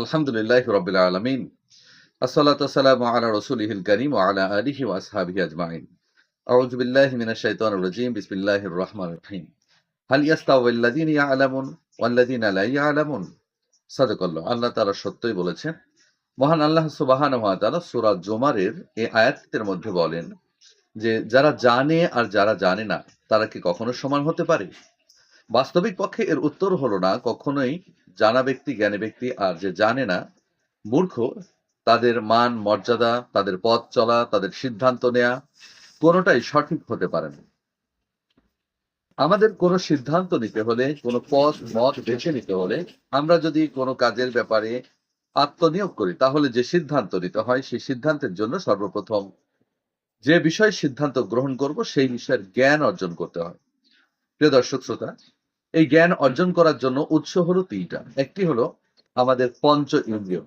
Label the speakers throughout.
Speaker 1: আলহামদুলিল্লাহ রবিল আলমিন। আসসালাতাম আলা রসুলহিল করিম ও আলা আলিহি আসহাবি আজমাইন। আউজবিল্লাহ মিনা শাইতান রাজিম বিসমিল্লাহ রহমান রহিম। হালিয়াস্তাউল্লাদিন আলামুন ওয়াল্লাদিন আলাই আলামুন সাদকল্ল আল্লাহ তারা সত্যই বলেছেন, মহান আল্লাহ সুবাহান তারা সুরা জোমারের এই আয়াতের মধ্যে বলেন যে, যারা জানে আর যারা জানে না, তারা কি কখনো সমান হতে পারে? বাস্তবিক পক্ষে এর উত্তর হলো না, কখনোই জানা ব্যক্তি, জ্ঞানী ব্যক্তি আর যে জানে না, মূর্খ, তাদের মান, মর্যাদা, তাদের পথ চলা, তাদের সিদ্ধান্ত নেয়া কোনোটাই সঠিক হতে পারে না। আমাদের কোনো সিদ্ধান্ত নিতে হলে, কোনো পথ, মত বেছে নিতে হলে আমরা যদি কোনো কাজের ব্যাপারে আত্মনিয়োগ করি, তাহলে যে সিদ্ধান্ত নিতে হয়, সেই সিদ্ধান্তের জন্য সর্বপ্রথম যে বিষয়ে সিদ্ধান্ত গ্রহণ করব, সেই বিষয়ের জ্ঞান অর্জন করতে হয়। প্রিয় দর্শক, শ্রোতা এই জ্ঞান অর্জন করার জন্য উৎস হলো তিনটা। একটি হলো আমাদের পঞ্চ ইন্দ্রিয়,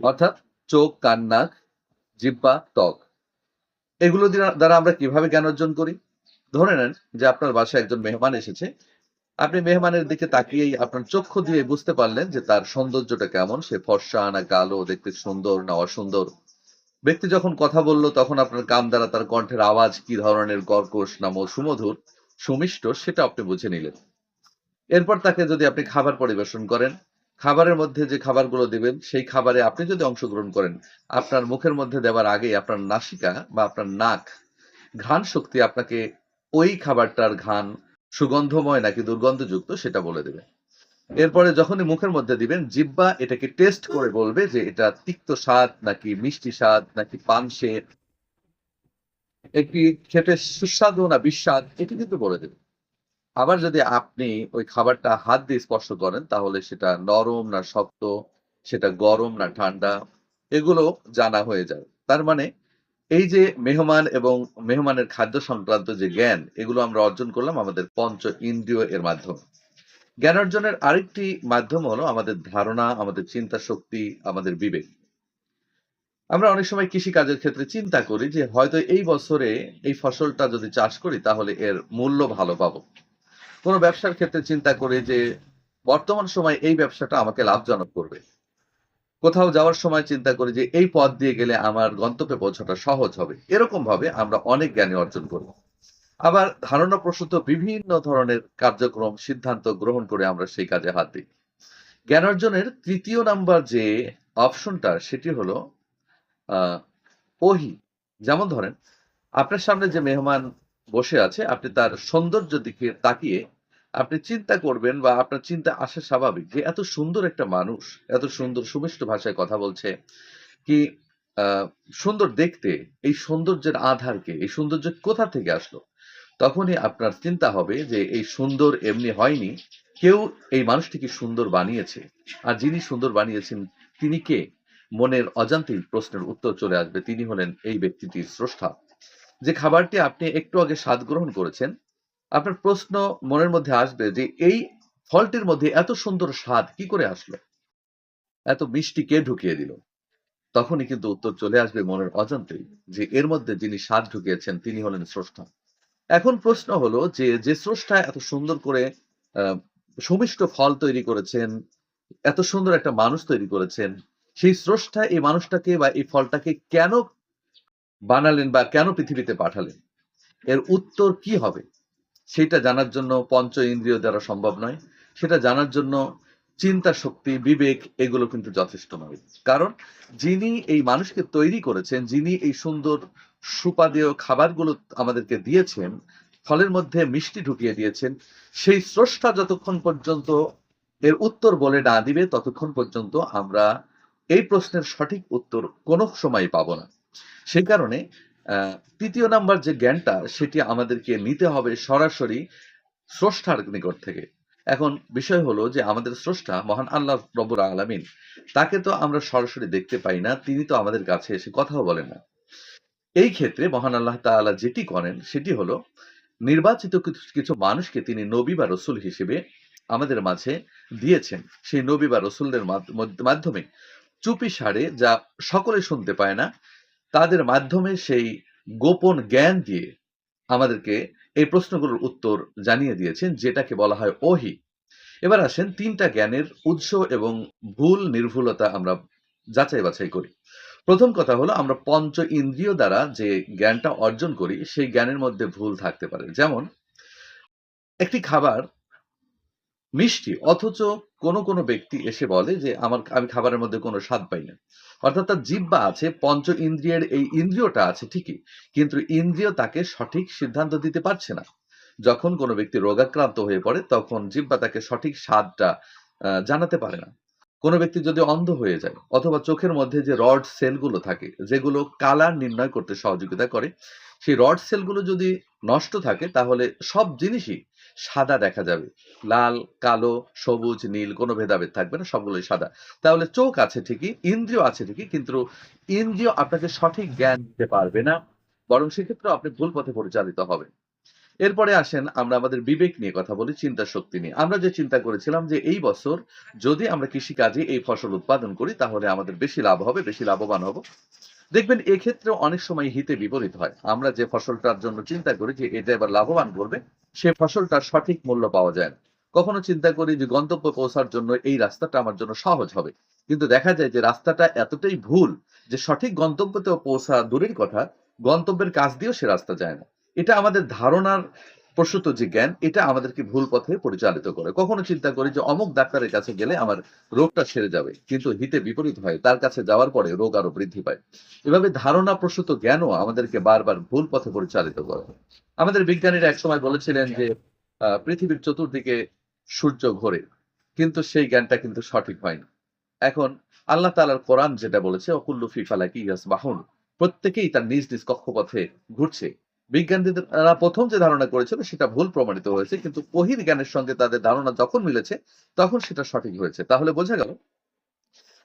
Speaker 1: অর্থাৎ চোখ, কান, নাক জিব্বা ত্বক। এগুলো দ্বারা আমরা কীভাবে জ্ঞান অর্জন করি? ধরে নেন যে আপনার বাসায় একজন মেহমান এসেছে। আপনি মেহমানের দিকে তাকিয়েই আপনার চক্ষু দিয়ে বুঝতে পারলেন যে তার সৌন্দর্যটা কেমন। সে ফর্সা না কালো, দেখতে সুন্দর না অসুন্দর। ব্যক্তি যখন কথা বলল তখন আপনার কান দ্বারা তার কণ্ঠের আওয়াজ কি ধরনের কর্কশ না সুমধুর সুমিষ্ট, সেটা আপনি বুঝে নিলেন। এরপর তাকে যদি আপনি খাবার পরিবেশন করেন, খাবারের মধ্যে যে খাবারগুলো দিবেন, সেই খাবারে আপনি যদি অংশগ্রহণ করেন, আপনার মুখের মধ্যে দেওয়ার আগে আপনার নাসিকা বা আপনার নাক, ঘ্রাণ শক্তি আপনাকে ওই খাবারটার ঘ্রাণ, সুগন্ধময় নাকি দুর্গন্ধযুক্ত সেটা বলে দেবে। এরপরে যখনই মুখের মধ্যে দিবেন জিব্বা এটাকে টেস্ট করে বলবে যে এটা তিক্ত স্বাদ নাকি মিষ্টি স্বাদ নাকি পানসে একটি খেতে সুস্বাদু না বিস্বাদ, এটি কিন্তু বলে দেবে। আবার যদি আপনি ওই খাবারটা হাত দিয়ে স্পর্শ করেন, তাহলে সেটা নরম না শক্ত, সেটা গরম না ঠান্ডা, এগুলো জানা হয়ে যায়। তার মানে এই যে মেহমান এবং মেহমানের খাদ্য সংক্রান্ত যে জ্ঞান, এগুলো আমরা অর্জন করলাম আমাদের পঞ্চ ইন্দ্রিয় এর মাধ্যমে। জ্ঞান অর্জনের আরেকটি মাধ্যম হলো আমাদের ধারণা, আমাদের চিন্তা শক্তি, আমাদের বিবেক। আমরা অনেক সময় কৃষি কাজের ক্ষেত্রে চিন্তা করি যে হয়তো এই বছরে এই ফসলটা যদি চাষ করি, তাহলে এর মূল্য ভালো পাবো। কোনো ব্যবসার ক্ষেত্রে চিন্তা করি যে বর্তমান সময় এই ব্যবসাটা আমাকে লাভজনক করবে। কোথাও যাওয়ার সময় চিন্তা করি যে এই পথ দিয়ে গেলে আমার গন্তব্যে পৌঁছাটা সহজ হবে। এরকম ভাবে আমরা অনেক জ্ঞানী অর্জন করব। আবার ধারণা প্রসূত বিভিন্ন ধরনের কার্যক্রম, সিদ্ধান্ত গ্রহণ করে আমরা সেই কাজে হাত দিই। জ্ঞান অর্জনের তৃতীয় নাম্বার যে অপশনটা, সেটি হলো ওহি। যেমন ধরেন, আপনার সামনে যে মেহমান বসে আছে, আপনি তার সৌন্দর্য দিকে তাকিয়ে আপনি চিন্তা করবেন বা আপনার চিন্তা আসা স্বাভাবিক যে এত সুন্দর একটা মানুষ, এত সুন্দর সুমিষ্ট ভাষায় কথা বলছে কি সুন্দর দেখতে, এই সৌন্দর্যের আধারকে, এই সৌন্দর্য কোথা থেকে আসলো? তখনই আপনার চিন্তা হবে যে এই সুন্দর এমনি হয়নি, কেউ এই মানুষটিকে সুন্দর বানিয়েছে। আর যিনি সুন্দর বানিয়েছেন তিনি কে? মনের অজান্তেই প্রশ্নের উত্তর চলে আসবে। তিনি হলেন এই ব্যক্তিটির স্রষ্টা। যে খাবারটি আপনি একটু আগে স্বাদ গ্রহণ করেছেন আপনার প্রশ্ন মনের মধ্যে আসবে যে এই ফলটির মধ্যে এত সুন্দর স্বাদ কি করে আসলো? এত মিষ্টি কে ঢুকিয়ে দিল? তখনই কিন্তু উত্তর চলে আসবে মনের অজান্তেই যে এর মধ্যে যিনি স্বাদ ঢুকিয়েছেন তিনি হলেন স্রষ্টা। এখন প্রশ্ন হলো যে যে স্রষ্টা এত সুন্দর করে সুমিষ্ট ফল তৈরি করেছেন, এত সুন্দর একটা মানুষ তৈরি করেছেন, সেই স্রষ্টা এই মানুষটাকে বা এই ফলটাকে কেন বানালেন বা কেন পৃথিবীতে পাঠালেন? এর উত্তর কি হবে? সেটা জানার জন্য পঞ্চ ইন্দ্রিয় দ্বারা সম্ভব নয়। সেটা জানার জন্য চিন্তা শক্তি, বিবেক, এগুলো কিন্তু যথেষ্ট নয়। কারণ যিনি এই মানুষকে তৈরি করেছেন, যিনি এই সুন্দর সুপাদেয় খাবারগুলো আমাদেরকে দিয়েছেন, ফলের মধ্যে মিষ্টি ঢুকিয়ে দিয়েছেন, সেই স্রষ্টা যতক্ষণ পর্যন্ত এর উত্তর বলে না দিবে, ততক্ষণ পর্যন্ত আমরা এই প্রশ্নের সঠিক উত্তর কোনো সময় পাবো না। সেই কারণে তৃতীয় নাম্বার যে জ্ঞানটা, সেটি আমাদেরকে নিতে হবে সরাসরি স্রষ্টার নিকট থেকে। এখন বিষয় হলো যে আমাদের স্রষ্টা মহান আল্লাহ রব্বুর আলামিন, তাকে তো আমরা সরাসরি দেখতে পাই না, তিনি তো আমাদের কাছে এসে কথাও বলেন না। এই ক্ষেত্রে মহান আল্লাহ তাআলা যেটি করেন, সেটি হলো নির্বাচিত কিছু মানুষকে তিনি নবী বা রসুল হিসেবে আমাদের মাঝে দিয়েছেন। সেই নবী বা রসুলদের মাধ্যমে চুপি সারে যা সকলে শুনতে পায় না তাদের মাধ্যমে সেই গোপন জ্ঞান দিয়ে আমাদেরকে এই প্রশ্নগুলোর উত্তর জানিয়ে দিয়েছেন, যেটাকে বলা হয় ওহি। এবার আসেন তিনটা জ্ঞানের উৎস এবং ভুল নির্ভুলতা আমরা যাচাই বাছাই করি। প্রথম কথা হলো, আমরা পঞ্চ ইন্দ্রিয় দ্বারা যে জ্ঞানটা অর্জন করি, সেই জ্ঞানের মধ্যে ভুল থাকতে পারে। যেমন, একটি খাবার মিষ্টি। অথচ কোনো কোনো ব্যক্তি এসে বলে যে, আমার, আমি খাবারের মধ্যে কোনো স্বাদ পাই না। অর্থাৎ তার জিব্বা আছে, পঞ্চ ইন্দ্রিয়ের এই ইন্দ্রিয়টা আছে ঠিকই, কিন্তু ইন্দ্রিয় তাকে সঠিক সিদ্ধান্ত দিতে পারছে না। যখন কোনো ব্যক্তি রোগাক্রান্ত হয়ে পড়ে, তখন জিব্বা তাকে সঠিক স্বাদটা জানাতে পারে না। কোনো ব্যক্তি যদি অন্ধ হয়ে যায়, অথবা চোখের মধ্যে যে রড সেলগুলো থাকে, যেগুলো কালার নির্ণয় করতে সহযোগিতা করে, সেই রড সেলগুলো যদি নষ্ট থাকে, তাহলে সব জিনিসই সাদা দেখা যাবে। লাল, কালো, সবুজ, নীল কোনো ভেদাভেদ থাকবে না, সবগুলোই সাদা। তাহলে চোখ আছে ঠিকই, ইন্দ্রিয় আছে ঠিকই, কিন্তু ইন্দ্রিয় আপনাকে সঠিক জ্ঞান দিতে পারবে না, বরং সেক্ষেত্রে আপনি ভুল পথে পরিচালিত হবে এরপরে আসেন আমরা আমাদের বিবেক নিয়ে কথা বলি, চিন্তা শক্তি নিয়ে। আমরা যে চিন্তা করেছিলাম যে এই বছর যদি আমরা কৃষিকাজে এই ফসল উৎপাদন করি, তাহলে আমাদের বেশি লাভ হবে, বেশি লাভবান হব। দেখবেন এক্ষেত্রে অনেক সময় হিতে বিপরীত হয়। আমরা যে ফসলটার জন্য চিন্তা করি যে এটা এবার লাভবান করবে সে ফসলটার সঠিক মূল্য পাওয়া যায় না। কখনো চিন্তা করি যে গন্তব্য পৌঁছার জন্য এই রাস্তাটা আমার জন্য সহজ হবে। কিন্তু দেখা যায় যে রাস্তাটা এতটাই ভুল যে সঠিক গন্তব্যতেও পৌঁছা দূরের কথা, গন্তব্যের কাজ দিয়েও সে রাস্তা যায় না। এটা আমাদের ধারণার প্রসূত যে জ্ঞান, এটা আমাদেরকে ভুল পথে পরিচালিত করে। কখনো চিন্তা করি যে অমুক ডাক্তারের কাছে গেলে আমার রোগটা সেরে যাবে, কিন্তু হিতে বিপরীত হয়, তার কাছে যাওয়ার পরে রোগ আরও বৃদ্ধি পায়। এভাবে ধারণা প্রসূত জ্ঞানও আমাদেরকে বারবার ভুল পথে পরিচালিত করে। আমাদের বিজ্ঞানীরা একসময় বলেছিলেন যে পৃথিবীর চতুর্দিকে সূর্য ঘোরে, কিন্তু সেই জ্ঞানটা কিন্তু সঠিক হয়নি। এখন আল্লাহ তাআলার কোরআন যেটা বলেছে, অকুল্লু ফি ফালাকি ইয়াসবাহুন প্রত্যেকেই তার নিজ নিজ কক্ষপথে ঘুরছে। বিজ্ঞানীরা প্রথম যে ধারণা করেছিল সেটা ভুল প্রমাণিত হয়েছে, কিন্তু কহির জ্ঞানের সঙ্গে তাদের ধারণা যখন মিলেছে, তখন সেটা সঠিক হয়েছে। তাহলে বোঝা গেল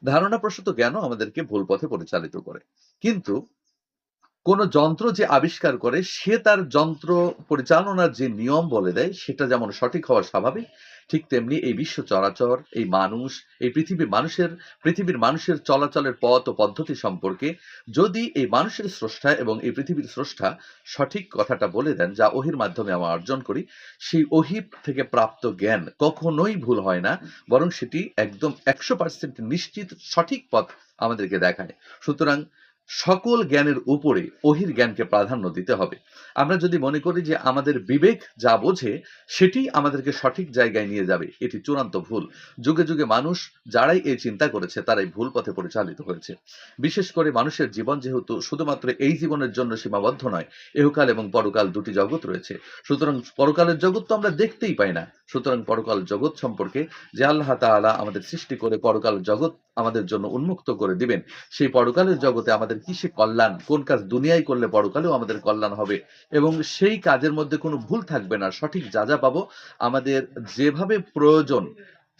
Speaker 1: ধারণা প্রসূত জ্ঞানও আমাদেরকে ভুল পথে পরিচালিত করে। কিন্তু কোন যন্ত্র যে আবিষ্কার করে, সে তার যন্ত্র পরিচালনার যে নিয়ম বলে দেয়, সেটা যেমন সঠিক হওয়া স্বাভাবিক, ঠিক তেমনি এই বিশ্ব চরাচর, এই মানুষ, এই পৃথিবীর মানুষের পৃথিবীর মানুষের চলাচলের পথ ও পদ্ধতি সম্পর্কে যদি এই মানুষের স্রষ্টা এবং এই পৃথিবীর স্রষ্টা সঠিক কথাটা বলে দেন, যা ওহির মাধ্যমে আমরা অর্জন করি, সেই ওহির থেকে প্রাপ্ত জ্ঞান কখনোই ভুল হয় না, বরং সেটি একদম একশো পার্সেন্ট নিশ্চিত সঠিক পথ আমাদেরকে দেখায়। সুতরাং সকল জ্ঞানের উপরে অহির জ্ঞানকে প্রাধান্য দিতে হবে। আমরা যদি মনে করি যে আমাদের বিবেক যা বোঝে, সেটি আমাদেরকে সঠিক জায়গায় নিয়ে যাবে, এটি চূড়ান্ত ভুল। যুগে যুগে মানুষ যারাই এই চিন্তা করেছে, তারাই ভুল পথে পরিচালিত হয়েছে। বিশেষ করে মানুষের জীবন যেহেতু শুধুমাত্র এই জীবনের জন্য সীমাবদ্ধ নয়, এহকাল এবং পরকাল দুটি জগৎ রয়েছে। সুতরাং পরকালের জগৎ তো আমরা দেখতেই পাই না সুতরাং পরকাল জগৎ সম্পর্কে যে আল্লাহ তাআলা আমাদের সৃষ্টি করে পরকাল জগৎ আমাদের জন্য উন্মুক্ত করে দিবেন, সেই পরকালের জগতে আমাদের কিসে কল্যাণ, কোন কাজ দুনিয়ায় করলে পরকালেও আমাদের কল্যাণ হবে এবং সেই কাজের মধ্যে কোনো ভুল থাকবে না, সঠিক যা যা পাবো আমাদের যেভাবে প্রয়োজন,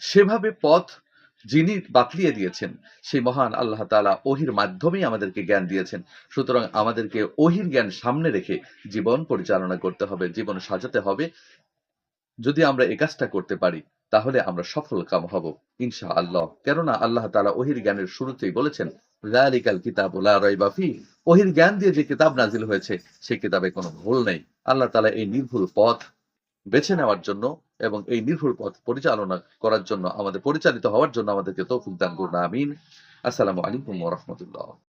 Speaker 1: সেভাবে পথ যিনি বাতলিয়ে দিয়েছেন, সেই মহান আল্লাহ তাআলা ওহির মাধ্যমেই আমাদেরকে জ্ঞান দিয়েছেন। সুতরাং আমাদেরকে ওহির জ্ঞান সামনে রেখে জীবন পরিচালনা করতে হবে, জীবন সাজাতে হবে। যদি আমরা এই কাজটা করতে পারি, তাহলে আমরা সফল কাম হব ইনশা আল্লাহ কেননা আল্লাহ তাআলা ওহির জ্ঞানের শুরুতেই বলেছেন, যালিকাল কিতাব লা রাইবা ফি ওহির জ্ঞান দিয়ে যে কিতাব নাজিল হয়েছে সেই কিতাবে কোনো ভুল নেই। আল্লাহ তাআলা এই নির্ভুল পথ বেছে নেওয়ার জন্য এবং এই নির্ভুল পথ পরিচালনা করার জন্য, আমাদের পরিচালিত হওয়ার জন্য আমাদেরকে তৌফিক দান করুন, আমিন। আসসালামু আলাইকুম রাহমাতুল্লাহ।